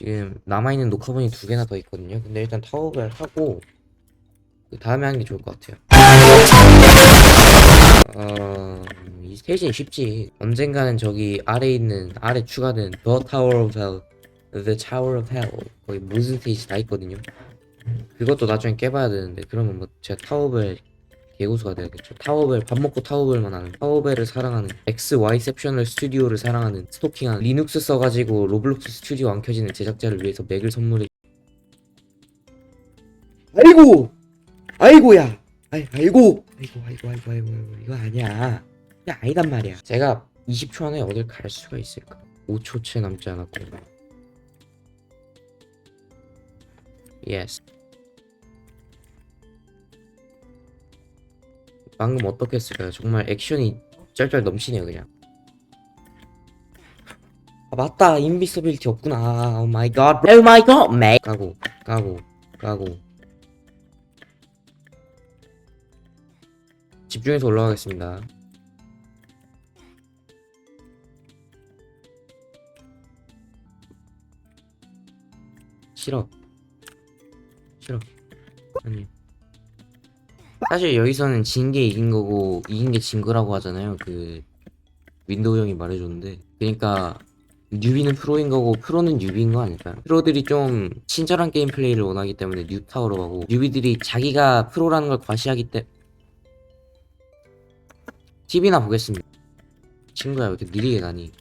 지금 남아있는 녹화본이 두 개나 더 있거든요. 근데 일단 타워벨 하고 그 다음에 하는 게 좋을 것 같아요. 어, 이 스테이지는 쉽지. 언젠가는 저기 아래 있는 아래 추가된 The Tower of Hell, The Tower of Hell 거기 무슨 스테이지 다 있거든요. 그것도 나중에 깨봐야 되는데 그러면 뭐 제가 타워벨 개고수가 돼야겠죠. 타워벨 밥 먹고 타워벨만 하는 타워벨을 사랑하는 X Y셉셔널 스튜디오를 사랑하는 스토킹한 리눅스 써가지고 로블록스 스튜디오 안 켜지는 제작자를 위해서 맥을 선물해. 아이고, 아이고야, 아이, 아이고, 아이고, 아이고, 아이고, 아이고, 아이고, 이거 아니야. 이게 아니단 말이야. 제가 20초 안에 어딜 갈 수가 있을까? 5초 채 남지 않았고. 예 방금 어떻게 했을까요? 정말 액션이 쩔쩔 넘치네요 그냥. 아 맞다. 인비서빌티 없구나. 오 마이 갓 오 마이 갓메 까고 까고 까고. 집중해서 올라가겠습니다. 싫어. 싫어. 아니 사실 여기서는 진 게 이긴 거고 이긴 게 진 거라고 하잖아요. 그 윈도우 형이 말해줬는데 그러니까 뉴비는 프로인 거고 프로는 뉴비인 거 아닐까요? 프로들이 좀 친절한 게임 플레이를 원하기 때문에 뉴타워로 가고 뉴비들이 자기가 프로라는 걸 과시하기 때문에 TV나 보겠습니다. 친구야 왜 이렇게 느리게 가니?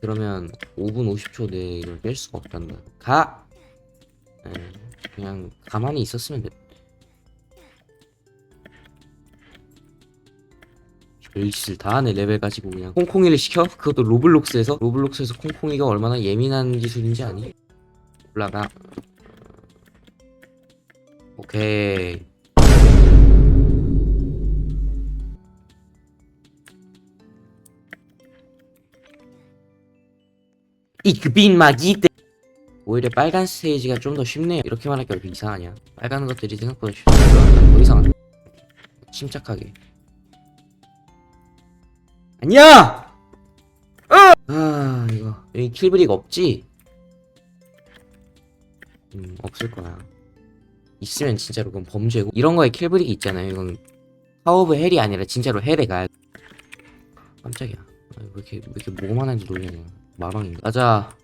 그러면 5분 50초 내에 이걸 뺄 수가 없단다. 가! 에, 그냥 가만히 있었으면 돼. 별짓을 다 하네 레벨 가지고 그냥 콩콩이를 시켜? 그것도 로블록스에서? 로블록스에서 콩콩이가 얼마나 예민한 기술인지 아니? 올라가 오케이. 이그빈 마기데 오히려 빨간 스테이지가 좀 더 쉽네요. 이렇게 말하기가 왜 이렇게 이상하냐 빨간 것들이 생각보다 쉽다. 더 이상하네 침착하게 아니야! 아 이거. 여기 킬브릭 없지? 음 없을 거야. 있으면 진짜로 그건 범죄고. 이런 거에 킬브릭이 있잖아요. 이건 파워브 헬이 아니라 진짜로 헬에 가야 돼. 깜짝이야. 아, 왜 이렇게 왜 이렇게 뭐만 한지 놀래냐 마방인가? 가자.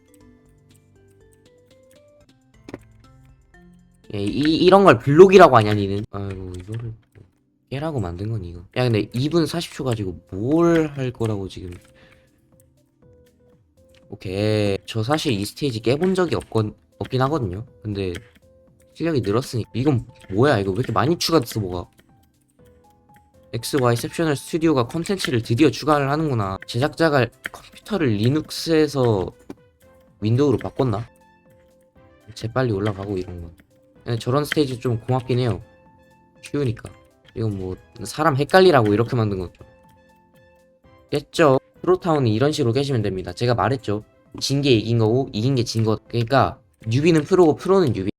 예, 이, 이런 걸 블록이라고 하냐 니는? 아이고 이거를 깨라고 만든 건 이거. 야 근데 2분 40초 가지고 뭘 할 거라고 지금. 오케이. 저 사실 이 스테이지 깨본 적이 없건 없긴 하거든요. 근데 실력이 늘었으니 이건 뭐야 이거 왜 이렇게 많이 추가됐어 뭐가? XY 셉셔널 스튜디오가 컨텐츠를 드디어 추가를 하는구나. 제작자가 컴퓨터를 리눅스에서 윈도우로 바꿨나? 재빨리 올라가고 이런 건. 저런 스테이지 좀 고맙긴 해요. 쉬우니까. 이건 뭐 사람 헷갈리라고 이렇게 만든 거죠. 깼죠? 프로타운이 이런 식으로 깨시면 됩니다. 제가 말했죠. 진 게 이긴 거고 이긴 게진 것. 그러니까 뉴비는 프로고 프로는 뉴비.